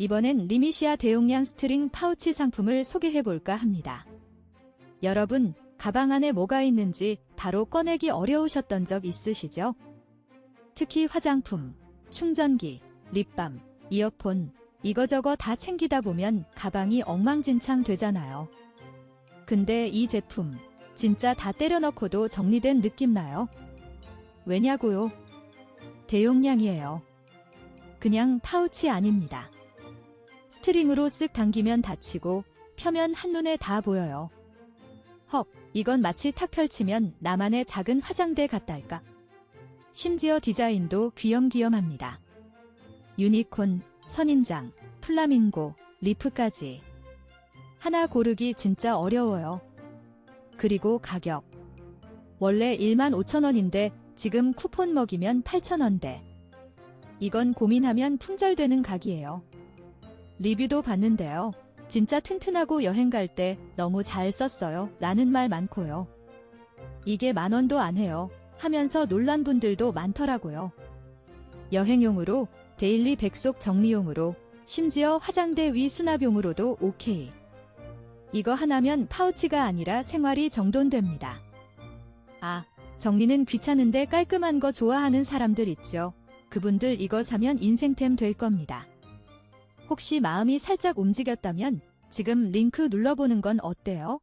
이번엔 리미시아 대용량 스트링 파우치 상품을 소개해볼까 합니다. 여러분, 가방 안에 뭐가 있는지 바로 꺼내기 어려우셨던 적 있으시죠? 특히 화장품, 충전기, 립밤, 이어폰, 이거저거 다 챙기다 보면 가방이 엉망진창 되잖아요. 근데 이 제품, 진짜 다 때려넣고도 정리된 느낌 나요? 왜냐고요? 대용량이에요. 그냥 파우치 아닙니다. 스트링으로 쓱 당기면 닫히고 펴면 한눈에 다 보여요. 헉, 이건 마치 탁 펼치면 나만의 작은 화장대 같달까. 심지어 디자인도 귀염귀염합니다. 유니콘, 선인장, 플라밍고, 리프까지. 하나 고르기 진짜 어려워요. 그리고 가격. 원래 15,000원인데 지금 쿠폰 먹이면 8,000원대. 이건 고민하면 품절되는 각이에요. 리뷰도 봤는데요. 진짜 튼튼하고 여행 갈 때 너무 잘 썼어요. 라는 말 많고요. 이게 만 원도 안 해요. 하면서 놀란 분들도 많더라고요. 여행용으로, 데일리 백속 정리용으로, 심지어 화장대 위 수납용으로도 오케이. 이거 하나면 파우치가 아니라 생활이 정돈됩니다. 아, 정리는 귀찮은데 깔끔한 거 좋아하는 사람들 있죠. 그분들 이거 사면 인생템 될 겁니다. 혹시 마음이 살짝 움직였다면 지금 링크 눌러보는 건 어때요?